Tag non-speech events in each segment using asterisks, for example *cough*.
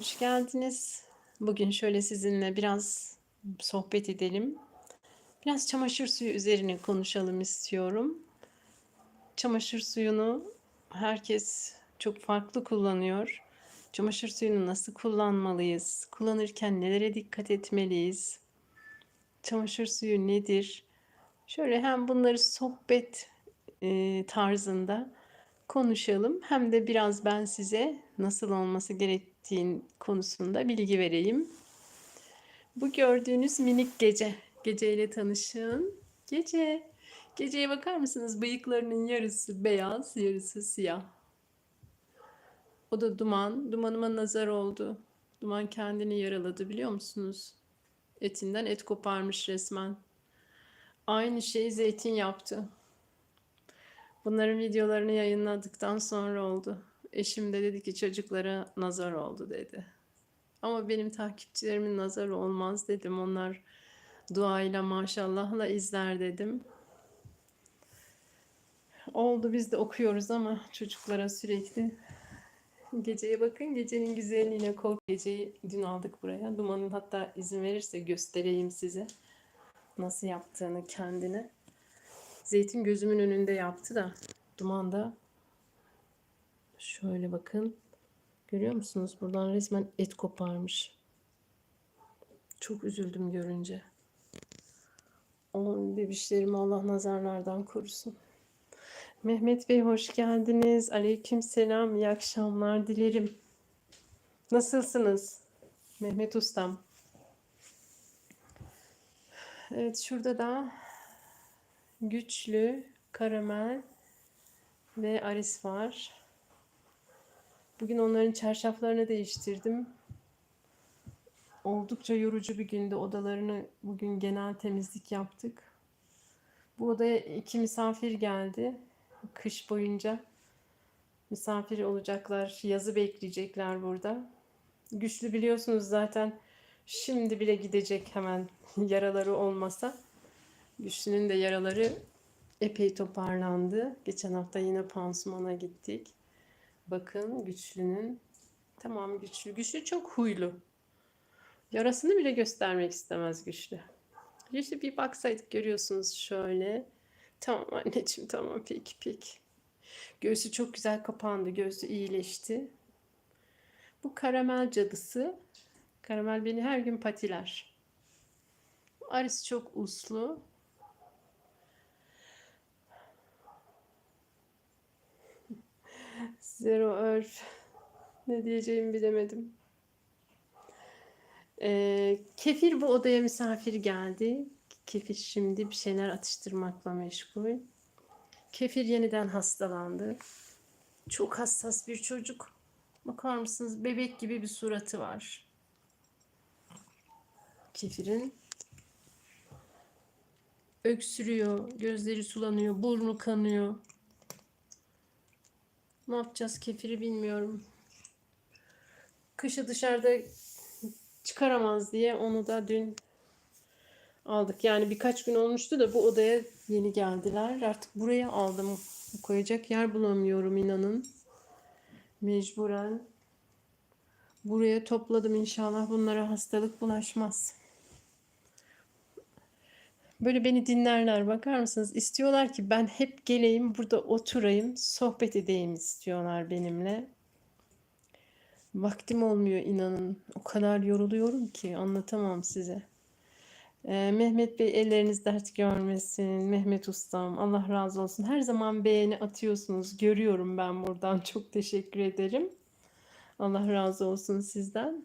Hoş geldiniz. Bugün şöyle sizinle biraz sohbet edelim. Biraz çamaşır suyu üzerine konuşalım istiyorum. Çamaşır suyunu herkes çok farklı kullanıyor. Çamaşır suyunu nasıl kullanmalıyız? Kullanırken nelere dikkat etmeliyiz? Çamaşır suyu nedir? Şöyle hem bunları sohbet e, tarzında konuşalım hem de biraz ben size nasıl olması gerektiğin konusunda bilgi vereyim. Bu gördüğünüz minik gece. Geceyle tanışın. Gece. Geceye bakar mısınız? Bıyıklarının yarısı beyaz, yarısı siyah. O da duman. Dumanıma nazar oldu. Duman kendini yaraladı biliyor musunuz? Etinden et koparmış resmen. Aynı şeyi zeytin yaptı. Bunların videolarını yayınladıktan sonra oldu. Eşim de dedi ki çocuklara nazar oldu dedi. Ama benim takipçilerimin nazarı olmaz dedim. Onlar duayla maşallahla izler dedim. Oldu biz de okuyoruz ama çocuklara sürekli geceye bakın gecenin güzelliğine kol geceyi dün aldık buraya. Dumanın hatta izin verirse göstereyim size nasıl yaptığını kendine. Zeytin gözümün önünde yaptı da duman da şöyle bakın. Görüyor musunuz? Buradan resmen et koparmış. Çok üzüldüm görünce. O bebişlerimi Allah nazarlardan korusun. Mehmet Bey hoş geldiniz. Aleyküm selam. İyi akşamlar dilerim. Nasılsınız? Mehmet Ustam. Evet şurada da güçlü, karamel ve aris var. Bugün onların çarşaflarını değiştirdim. Oldukça yorucu bir günde odalarını bugün genel temizlik yaptık. Bu odaya iki misafir geldi. Kış boyunca misafir olacaklar. Yazı bekleyecekler burada. Güçlü biliyorsunuz zaten şimdi bile gidecek hemen *laughs* yaraları olmasa. Güçlü'nün de yaraları epey toparlandı. Geçen hafta yine pansumana gittik. Bakın Güçlü'nün tamam Güçlü. Güçlü çok huylu. Yarasını bile göstermek istemez Güçlü. Güçlü bir baksaydık görüyorsunuz şöyle. Tamam anneciğim tamam peki peki. Göğsü çok güzel kapandı. Göğsü iyileşti. Bu karamel cadısı. Karamel beni her gün patiler. Aris çok uslu. Zero Earth. Ne diyeceğimi bilemedim. Ee, Kefir bu odaya misafir geldi. Kefir şimdi bir şeyler atıştırmakla meşgul. Kefir yeniden hastalandı. Çok hassas bir çocuk. Bakar mısınız? Bebek gibi bir suratı var. Kefir'in öksürüyor, gözleri sulanıyor, burnu kanıyor. Ne yapacağız kefiri bilmiyorum. Kışı dışarıda çıkaramaz diye onu da dün aldık. Yani birkaç gün olmuştu da bu odaya yeni geldiler. Artık buraya aldım. Koyacak yer bulamıyorum inanın. Mecburen buraya topladım inşallah bunlara hastalık bulaşmaz. Böyle beni dinlerler bakar mısınız? İstiyorlar ki ben hep geleyim burada oturayım sohbet edeyim istiyorlar benimle. Vaktim olmuyor inanın. O kadar yoruluyorum ki anlatamam size. Ee, Mehmet Bey elleriniz dert görmesin. Mehmet Ustam Allah razı olsun. Her zaman beğeni atıyorsunuz. Görüyorum ben buradan. *laughs* Çok teşekkür ederim. Allah razı olsun sizden.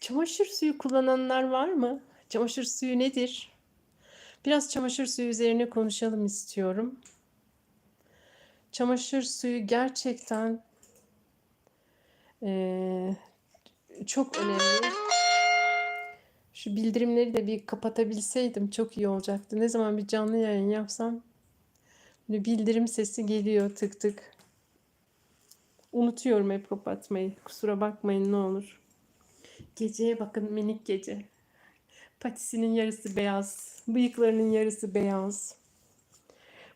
Çamaşır suyu kullananlar var mı? Çamaşır suyu nedir? Biraz çamaşır suyu üzerine konuşalım istiyorum. Çamaşır suyu gerçekten ee, çok önemli. Şu bildirimleri de bir kapatabilseydim çok iyi olacaktı. Ne zaman bir canlı yayın yapsam bildirim sesi geliyor tık tık. Unutuyorum hep kapatmayı. Kusura bakmayın ne olur. Geceye bakın minik gece. Patisinin yarısı beyaz. Bıyıklarının yarısı beyaz.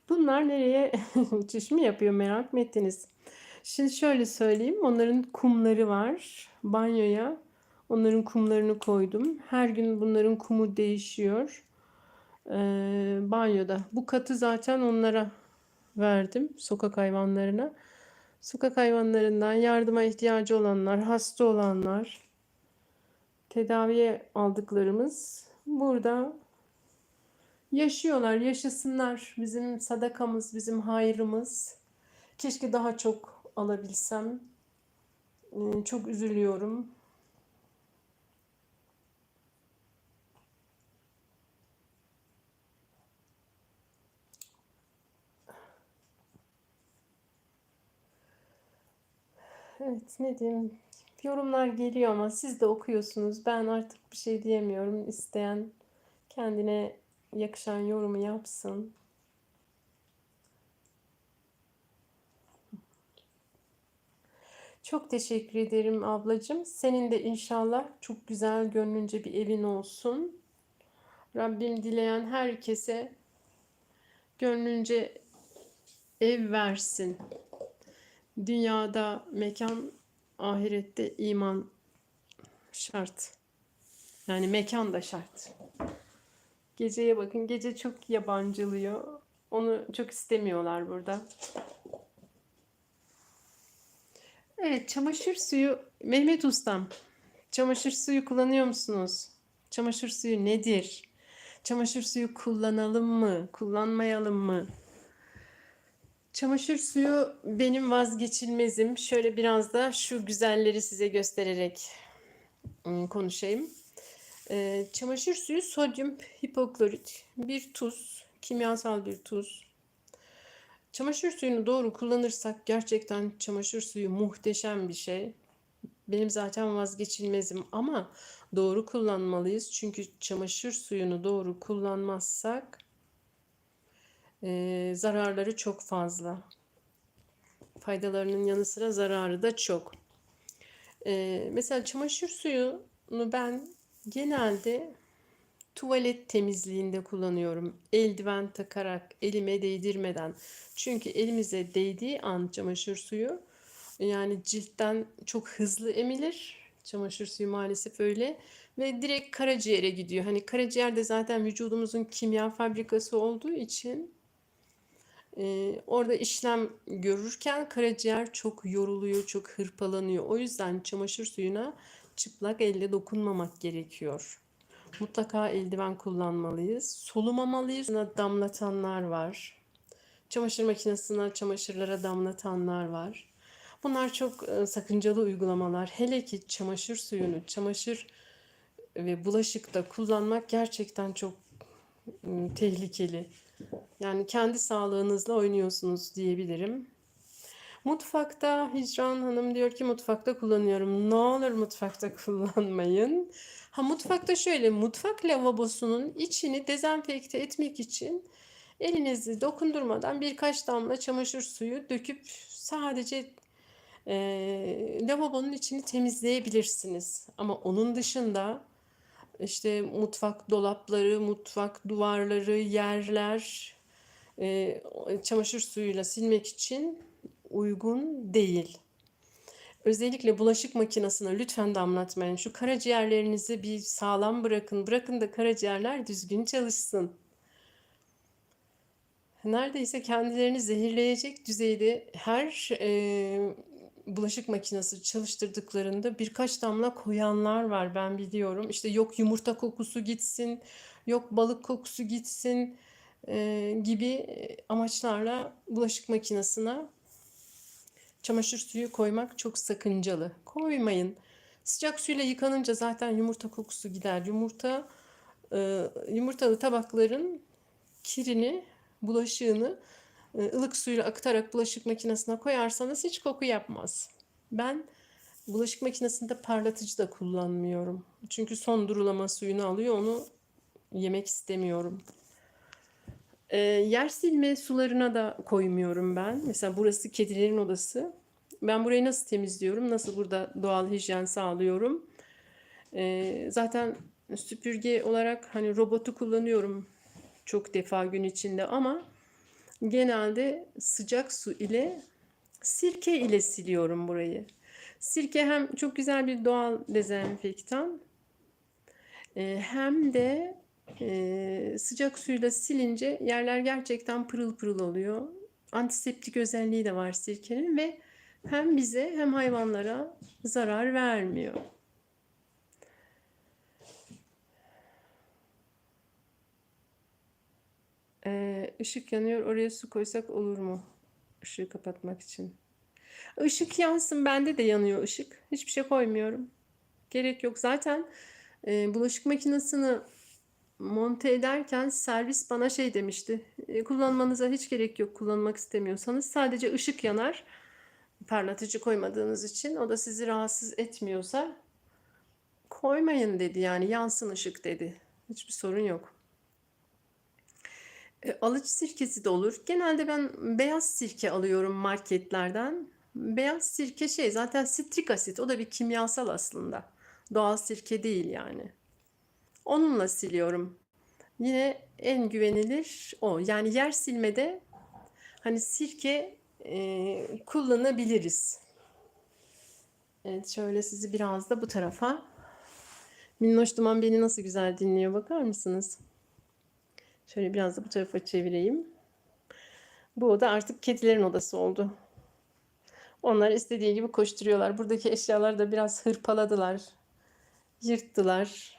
Bunlar nereye *laughs* uçuş mu yapıyor merak mı ettiniz? Şimdi şöyle söyleyeyim. Onların kumları var. Banyoya onların kumlarını koydum. Her gün bunların kumu değişiyor. Ee, banyoda. Bu katı zaten onlara verdim. Sokak hayvanlarına. Sokak hayvanlarından yardıma ihtiyacı olanlar, hasta olanlar, tedaviye aldıklarımız burada yaşıyorlar, yaşasınlar. Bizim sadakamız, bizim hayrımız. Keşke daha çok alabilsem. Ee, Çok üzülüyorum. Evet, ne diyeyim? Yorumlar geliyor ama siz de okuyorsunuz. Ben artık bir şey diyemiyorum. İsteyen kendine yakışan yorumu yapsın. Çok teşekkür ederim ablacığım. Senin de inşallah çok güzel gönlünce bir evin olsun. Rabbim dileyen herkese gönlünce ev versin. Dünyada mekan, ahirette iman şart. Yani mekan da şart. Geceye bakın. Gece çok yabancılıyor. Onu çok istemiyorlar burada. Evet, çamaşır suyu Mehmet Ustam. Çamaşır suyu kullanıyor musunuz? Çamaşır suyu nedir? Çamaşır suyu kullanalım mı? Kullanmayalım mı? Çamaşır suyu benim vazgeçilmezim. Şöyle biraz da şu güzelleri size göstererek ım, konuşayım. Ee, çamaşır suyu sodyum hipoklorit bir tuz, kimyasal bir tuz. Çamaşır suyunu doğru kullanırsak gerçekten çamaşır suyu muhteşem bir şey. Benim zaten vazgeçilmezim ama doğru kullanmalıyız. Çünkü çamaşır suyunu doğru kullanmazsak e, zararları çok fazla. Faydalarının yanı sıra zararı da çok. E, mesela çamaşır suyunu ben genelde tuvalet temizliğinde kullanıyorum. Eldiven takarak, elime değdirmeden. Çünkü elimize değdiği an çamaşır suyu yani ciltten çok hızlı emilir. Çamaşır suyu maalesef öyle ve direkt karaciğere gidiyor. Hani karaciğer de zaten vücudumuzun kimya fabrikası olduğu için e, orada işlem görürken karaciğer çok yoruluyor, çok hırpalanıyor. O yüzden çamaşır suyuna çıplak elle dokunmamak gerekiyor. Mutlaka eldiven kullanmalıyız. Solumamalıyız. Damlatanlar var. Çamaşır makinesine çamaşırlara damlatanlar var. Bunlar çok e, sakıncalı uygulamalar. Hele ki çamaşır suyunu, çamaşır ve bulaşıkta kullanmak gerçekten çok e, tehlikeli. Yani kendi sağlığınızla oynuyorsunuz diyebilirim. Mutfakta Hicran Hanım diyor ki mutfakta kullanıyorum. Ne olur mutfakta *laughs* kullanmayın. Ha mutfakta şöyle mutfak lavabosunun içini dezenfekte etmek için elinizi dokundurmadan birkaç damla çamaşır suyu döküp sadece e, lavabonun içini temizleyebilirsiniz. Ama onun dışında işte mutfak dolapları, mutfak duvarları, yerler e, çamaşır suyuyla silmek için uygun değil. Özellikle bulaşık makinesine lütfen damlatmayın. Şu karaciğerlerinizi bir sağlam bırakın. Bırakın da karaciğerler düzgün çalışsın. Neredeyse kendilerini zehirleyecek düzeyde her e, bulaşık makinesi çalıştırdıklarında birkaç damla koyanlar var ben biliyorum. İşte yok yumurta kokusu gitsin, yok balık kokusu gitsin e, gibi amaçlarla bulaşık makinesine çamaşır suyu koymak çok sakıncalı. Koymayın. Sıcak suyla yıkanınca zaten yumurta kokusu gider. Yumurta e, yumurtalı tabakların kirini, bulaşığını e, ılık suyla akıtarak bulaşık makinesine koyarsanız hiç koku yapmaz. Ben bulaşık makinesinde parlatıcı da kullanmıyorum. Çünkü son durulama suyunu alıyor. Onu yemek istemiyorum. E, yer silme sularına da koymuyorum ben. Mesela burası kedilerin odası. Ben burayı nasıl temizliyorum? Nasıl burada doğal hijyen sağlıyorum? E, zaten süpürge olarak hani robotu kullanıyorum çok defa gün içinde ama genelde sıcak su ile Sirke ile siliyorum burayı. Sirke hem çok güzel bir doğal dezenfektan e, hem de e, sıcak suyla silince yerler gerçekten pırıl pırıl oluyor. Antiseptik özelliği de var sirkenin ve hem bize hem hayvanlara zarar vermiyor. Ee, ışık yanıyor. Oraya su koysak olur mu? Işığı kapatmak için. Işık yansın. Bende de yanıyor ışık. Hiçbir şey koymuyorum. Gerek yok. Zaten e, bulaşık makinesini monte ederken servis bana şey demişti. E, kullanmanıza hiç gerek yok. Kullanmak istemiyorsanız sadece ışık yanar. Parlatıcı koymadığınız için. O da sizi rahatsız etmiyorsa koymayın dedi. Yani yansın ışık dedi. Hiçbir sorun yok. E, alıç sirkesi de olur. Genelde ben beyaz sirke alıyorum marketlerden. Beyaz sirke şey zaten sitrik asit. O da bir kimyasal aslında. Doğal sirke değil yani. Onunla siliyorum. Yine en güvenilir o. Yani yer silmede hani sirke e, kullanabiliriz. Evet şöyle sizi biraz da bu tarafa. Minnoş Duman beni nasıl güzel dinliyor bakar mısınız? Şöyle biraz da bu tarafa çevireyim. Bu oda artık kedilerin odası oldu. Onlar istediği gibi koşturuyorlar. Buradaki eşyaları da biraz hırpaladılar. Yırttılar.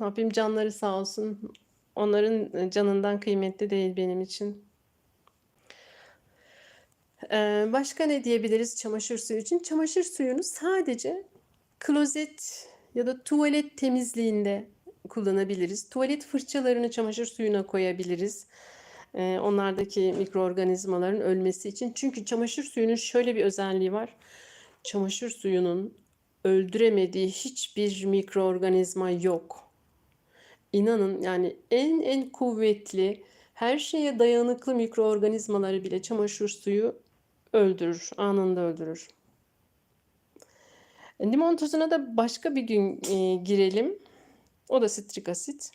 Ne yapayım canları sağ olsun. Onların canından kıymetli değil benim için. Ee, başka ne diyebiliriz çamaşır suyu için? Çamaşır suyunu sadece klozet ya da tuvalet temizliğinde kullanabiliriz. Tuvalet fırçalarını çamaşır suyuna koyabiliriz. Ee, onlardaki mikroorganizmaların ölmesi için. Çünkü çamaşır suyunun şöyle bir özelliği var. Çamaşır suyunun öldüremediği hiçbir mikroorganizma yok. İnanın yani en en kuvvetli, her şeye dayanıklı mikroorganizmaları bile çamaşır suyu öldürür, anında öldürür. Limon tuzuna da başka bir gün e, girelim. O da sitrik asit.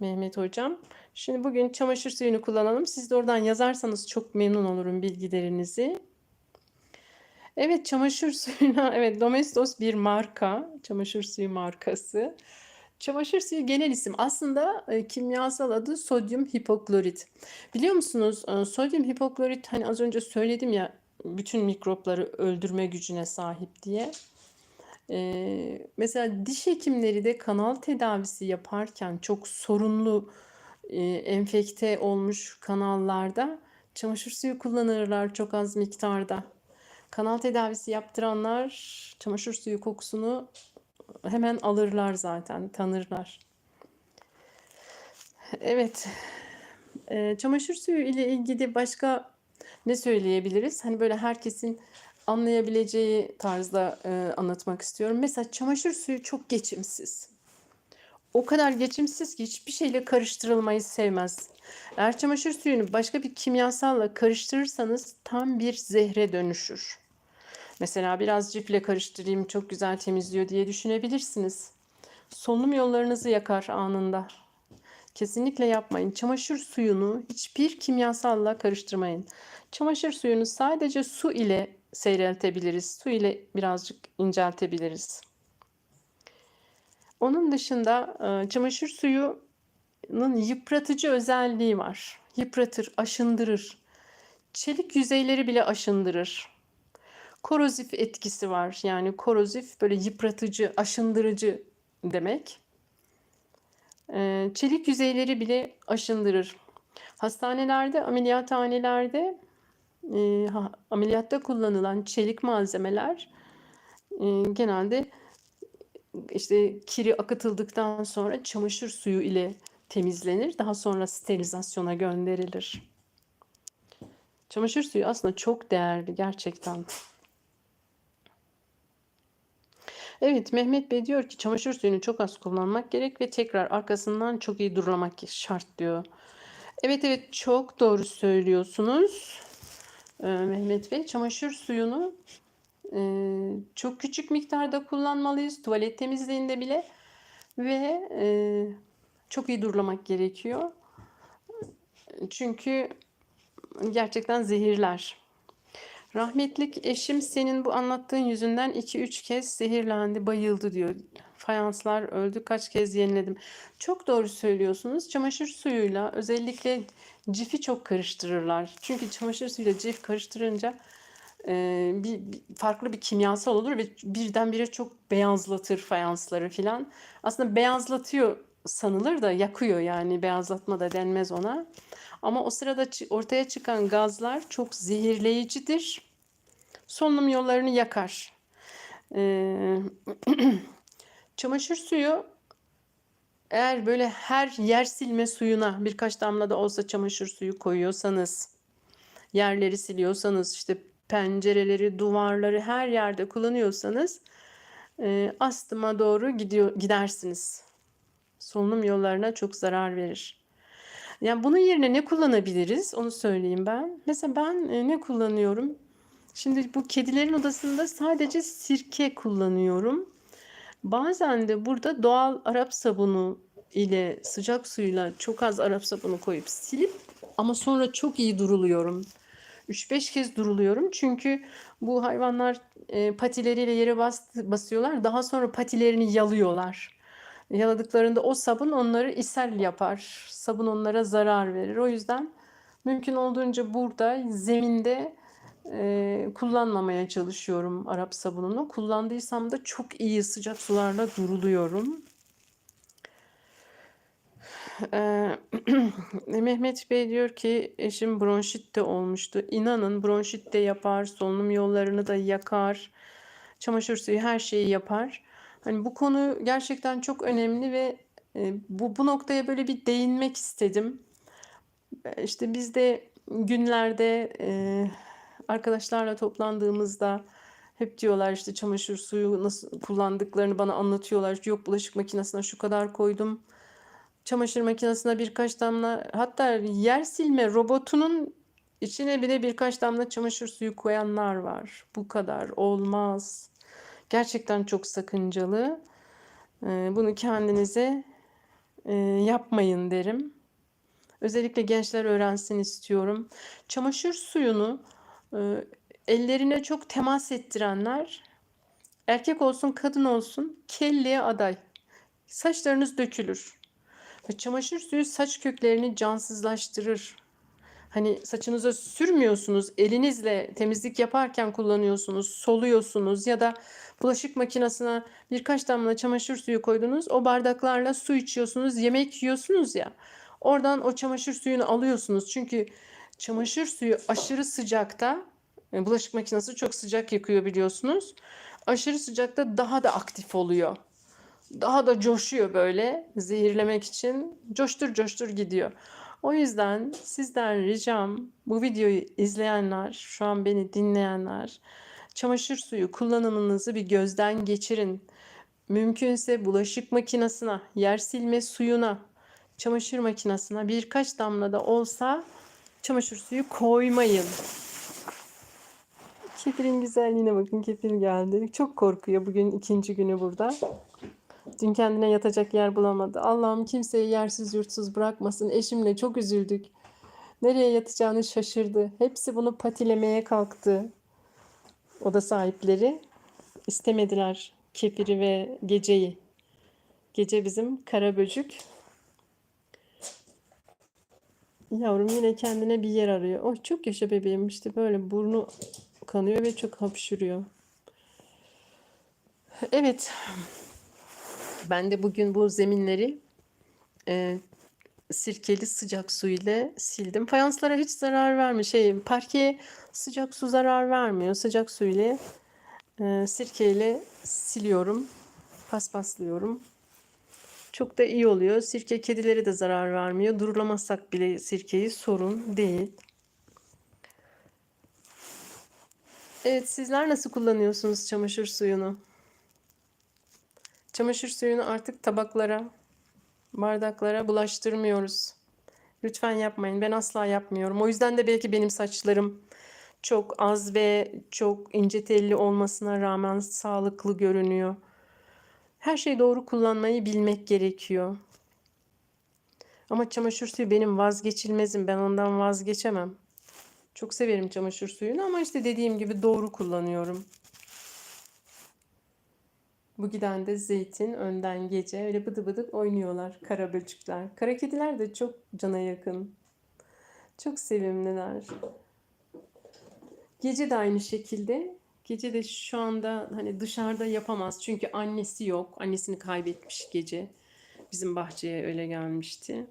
Mehmet hocam. Şimdi bugün çamaşır suyunu kullanalım. Siz de oradan yazarsanız çok memnun olurum bilgilerinizi. Evet çamaşır suyuna *laughs* evet Domestos bir marka. Çamaşır suyu markası. Çamaşır suyu genel isim. Aslında e, kimyasal adı sodyum hipoklorit. Biliyor musunuz e, sodyum hipoklorit hani az önce söyledim ya bütün mikropları öldürme gücüne sahip diye. Ee, mesela diş hekimleri de kanal tedavisi yaparken çok sorunlu e, enfekte olmuş kanallarda çamaşır suyu kullanırlar çok az miktarda. Kanal tedavisi yaptıranlar çamaşır suyu kokusunu hemen alırlar zaten, tanırlar. Evet. E, çamaşır suyu ile ilgili başka ne söyleyebiliriz? Hani böyle herkesin anlayabileceği tarzda e, anlatmak istiyorum. Mesela çamaşır suyu çok geçimsiz. O kadar geçimsiz ki hiçbir şeyle karıştırılmayı sevmez. Eğer çamaşır suyunu başka bir kimyasalla karıştırırsanız tam bir zehre dönüşür. Mesela biraz cifle karıştırayım çok güzel temizliyor diye düşünebilirsiniz. Solunum yollarınızı yakar anında. Kesinlikle yapmayın. Çamaşır suyunu hiçbir kimyasalla karıştırmayın. Çamaşır suyunu sadece su ile seyreltebiliriz. Su ile birazcık inceltebiliriz. Onun dışında e, çamaşır suyunun yıpratıcı özelliği var. Yıpratır, aşındırır. Çelik yüzeyleri bile aşındırır. Korozif etkisi var. Yani korozif böyle yıpratıcı, aşındırıcı demek. E, çelik yüzeyleri bile aşındırır. Hastanelerde, ameliyathanelerde e, ameliyatta kullanılan çelik malzemeler e, genelde işte kiri akıtıldıktan sonra çamaşır suyu ile temizlenir. Daha sonra sterilizasyona gönderilir. Çamaşır suyu aslında çok değerli gerçekten. Evet Mehmet Bey diyor ki çamaşır suyunu çok az kullanmak gerek ve tekrar arkasından çok iyi durulamak şart diyor. Evet evet çok doğru söylüyorsunuz. Ee, Mehmet Bey çamaşır suyunu e, çok küçük miktarda kullanmalıyız. Tuvalet temizliğinde bile ve e, çok iyi durulamak gerekiyor. Çünkü gerçekten zehirler. Rahmetlik eşim senin bu anlattığın yüzünden 2-3 kez zehirlendi, bayıldı diyor. Fayanslar öldü, kaç kez yeniledim. Çok doğru söylüyorsunuz. Çamaşır suyuyla özellikle cifi çok karıştırırlar. Çünkü çamaşır suyuyla cif karıştırınca e, bir, bir- farklı bir kimyasal olur ve birdenbire çok beyazlatır fayansları filan. Aslında beyazlatıyor sanılır da yakıyor yani beyazlatma da denmez ona. Ama o sırada ortaya çıkan gazlar çok zehirleyicidir. Solunum yollarını yakar. Ee, *clears throat* çamaşır suyu eğer böyle her yer silme suyuna birkaç damla da olsa çamaşır suyu koyuyorsanız, yerleri siliyorsanız, işte pencereleri, duvarları her yerde kullanıyorsanız e, astıma doğru gidiyor gidersiniz. Solunum yollarına çok zarar verir. Yani bunun yerine ne kullanabiliriz? Onu söyleyeyim ben. Mesela ben e, ne kullanıyorum? Şimdi bu kedilerin odasında sadece sirke kullanıyorum. Bazen de burada doğal Arap sabunu ile sıcak suyla çok az Arap sabunu koyup silip ama sonra çok iyi duruluyorum. 3-5 kez duruluyorum. Çünkü bu hayvanlar e, patileriyle yere bas, basıyorlar. Daha sonra patilerini yalıyorlar. Yaladıklarında o sabun onları ishal yapar. Sabun onlara zarar verir. O yüzden mümkün olduğunca burada zeminde kullanmamaya çalışıyorum Arap sabununu. Kullandıysam da çok iyi sıcak sularla duruluyorum. Eee, *clears throat* Mehmet Bey diyor ki eşim bronşit de olmuştu. İnanın bronşit de yapar, solunum yollarını da yakar, çamaşır suyu her şeyi yapar. Hani bu konu gerçekten çok önemli ve e, bu bu noktaya böyle bir değinmek istedim. E, İşte biz de günlerde e, arkadaşlarla toplandığımızda hep diyorlar işte çamaşır suyu nasıl kullandıklarını bana anlatıyorlar. Yok bulaşık makinesine şu kadar koydum. Çamaşır makinesine birkaç damla hatta yer silme robotunun içine bile birkaç damla çamaşır suyu koyanlar var. Bu kadar olmaz. Gerçekten çok sakıncalı. Ee, Bunu kendinize e, yapmayın derim. Özellikle gençler öğrensin istiyorum. Çamaşır suyunu ellerine çok temas ettirenler erkek olsun kadın olsun kelliye aday. Saçlarınız dökülür. Çamaşır suyu saç köklerini cansızlaştırır. Hani saçınıza sürmüyorsunuz, elinizle temizlik yaparken kullanıyorsunuz, soluyorsunuz ya da bulaşık makinesine birkaç damla çamaşır suyu koydunuz. O bardaklarla su içiyorsunuz, yemek yiyorsunuz ya. Oradan o çamaşır suyunu alıyorsunuz. Çünkü çamaşır suyu aşırı sıcakta, e, bulaşık makinesi çok sıcak yakıyor biliyorsunuz. Aşırı sıcakta daha da aktif oluyor daha da coşuyor böyle zehirlemek için. Coştur coştur gidiyor. O yüzden sizden ricam bu videoyu izleyenler, şu an beni dinleyenler çamaşır suyu kullanımınızı bir gözden geçirin. Mümkünse bulaşık makinesine, yer silme suyuna, çamaşır makinesine birkaç damla da olsa çamaşır suyu koymayın. Kefirin güzelliğine bakın kefir geldi. Çok korkuyor bugün ikinci günü burada. Dün kendine yatacak yer bulamadı. Allah'ım kimseyi yersiz yurtsuz bırakmasın. Eşimle çok üzüldük. Nereye yatacağını şaşırdı. Hepsi bunu patilemeye kalktı. Oda sahipleri istemediler kefiri ve geceyi. Gece bizim kara böcük. Yavrum yine kendine bir yer arıyor. Oh çok yaşa bebeğim işte böyle burnu kanıyor ve çok hapşırıyor. Evet ben de bugün bu zeminleri e, sirkeli sıcak su ile sildim. Fayanslara hiç zarar vermiyor. Şey, parkeye sıcak su zarar vermiyor. Sıcak su ile e, sirkeyle siliyorum. Paspaslıyorum. Çok da iyi oluyor. Sirke kedilere de zarar vermiyor. Durulamasak bile sirkeyi sorun değil. Evet, sizler nasıl kullanıyorsunuz çamaşır suyunu? Çamaşır suyunu artık tabaklara, bardaklara bulaştırmıyoruz. Lütfen yapmayın. Ben asla yapmıyorum. O yüzden de belki benim saçlarım çok az ve çok ince telli olmasına rağmen sağlıklı görünüyor. Her şeyi doğru kullanmayı bilmek gerekiyor. Ama çamaşır suyu benim vazgeçilmezim. Ben ondan vazgeçemem. Çok severim çamaşır suyunu ama işte dediğim gibi doğru kullanıyorum. Bu giden de zeytin önden gece öyle bıdı bıdı oynuyorlar kara böcükler. Kara kediler de çok cana yakın. Çok sevimliler. Gece de aynı şekilde. Gece de şu anda hani dışarıda yapamaz. Çünkü annesi yok. Annesini kaybetmiş gece. Bizim bahçeye öyle gelmişti.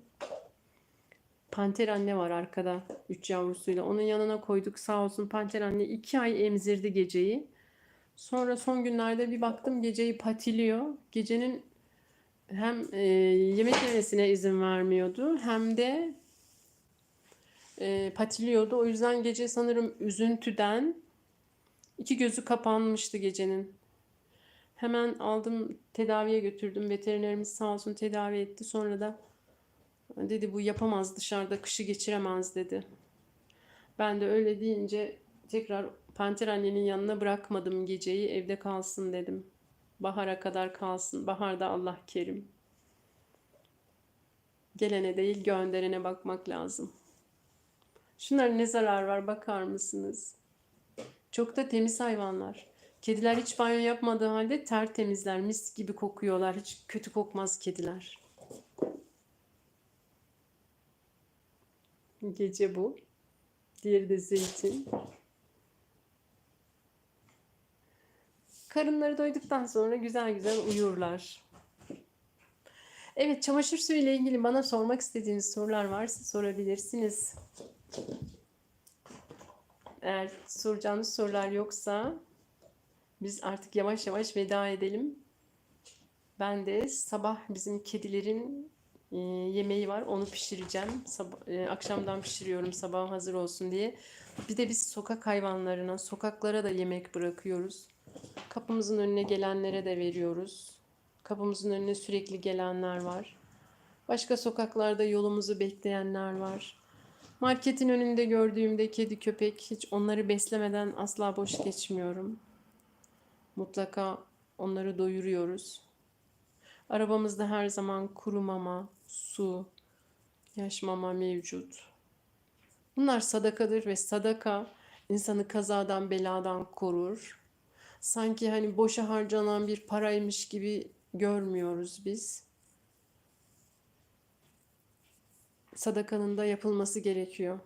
Panter anne var arkada. Üç yavrusuyla. Onun yanına koyduk sağ olsun. Panter anne iki ay emzirdi geceyi. Sonra son günlerde bir baktım geceyi patiliyor. Gecenin hem e, yemek yemesine izin vermiyordu hem de e, patiliyordu. O yüzden gece sanırım üzüntüden iki gözü kapanmıştı gecenin. Hemen aldım tedaviye götürdüm. Veterinerimiz sağ olsun tedavi etti. Sonra da dedi bu yapamaz dışarıda kışı geçiremez dedi. Ben de öyle deyince tekrar Panter annenin yanına bırakmadım geceyi evde kalsın dedim. Bahara kadar kalsın. Baharda Allah kerim. Gelene değil gönderene bakmak lazım. Şunların ne zarar var bakar mısınız? Çok da temiz hayvanlar. Kediler hiç banyo yapmadığı halde tertemizler, mis gibi kokuyorlar. Hiç kötü kokmaz kediler. Gece bu. Diğeri de zeytin. Karınları doyduktan sonra güzel güzel uyurlar. Evet, çamaşır suyu ile ilgili bana sormak istediğiniz sorular varsa sorabilirsiniz. Eğer soracağınız sorular yoksa biz artık yavaş yavaş veda edelim. Ben de sabah bizim kedilerin e, yemeği var. Onu pişireceğim. Sabah, e, akşamdan pişiriyorum sabah hazır olsun diye. Bir de biz sokak hayvanlarına, sokaklara da yemek bırakıyoruz. Kapımızın önüne gelenlere de veriyoruz. Kapımızın önüne sürekli gelenler var. Başka sokaklarda yolumuzu bekleyenler var. Marketin önünde gördüğümde kedi köpek hiç onları beslemeden asla boş geçmiyorum. Mutlaka onları doyuruyoruz. Arabamızda her zaman kuru mama, su, yaş mama mevcut. Bunlar sadakadır ve sadaka insanı kazadan beladan korur. Sanki hani boşa harcanan bir paraymış gibi görmüyoruz biz. Sadakanın da yapılması gerekiyor.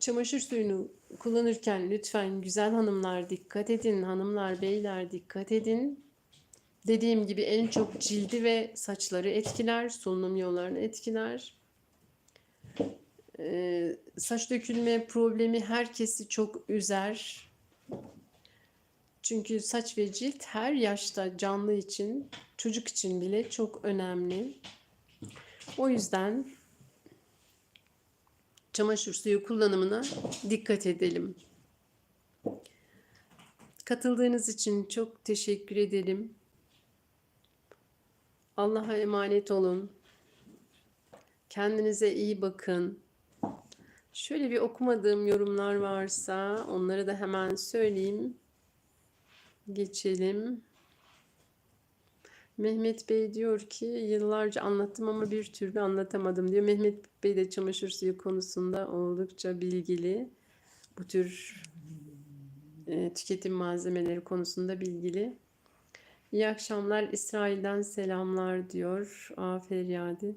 Çamaşır suyunu kullanırken lütfen güzel hanımlar dikkat edin. Hanımlar, beyler dikkat edin. Dediğim gibi en çok cildi ve saçları etkiler, solunum yollarını etkiler. Ee, saç dökülme problemi herkesi çok üzer. Çünkü saç ve cilt her yaşta canlı için, çocuk için bile çok önemli. O yüzden çamaşır suyu kullanımına dikkat edelim. Katıldığınız için çok teşekkür ederim. Allah'a emanet olun. Kendinize iyi bakın. Şöyle bir okumadığım yorumlar varsa onları da hemen söyleyeyim. Geçelim. Mehmet Bey diyor ki yıllarca anlattım ama bir türlü anlatamadım diyor. Mehmet Bey de çamaşır suyu konusunda oldukça bilgili. Bu tür e, tüketim malzemeleri konusunda bilgili. İyi akşamlar İsrail'den selamlar diyor. Aferiyadi.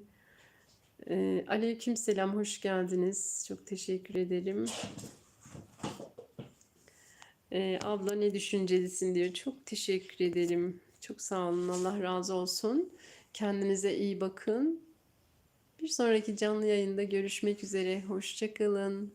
E, aleyküm selam hoş geldiniz. Çok teşekkür ederim. E, abla ne düşüncelisin diyor. Çok teşekkür ederim. Çok sağ olun. Allah razı olsun. Kendinize iyi bakın. Bir sonraki canlı yayında görüşmek üzere. Hoşçakalın.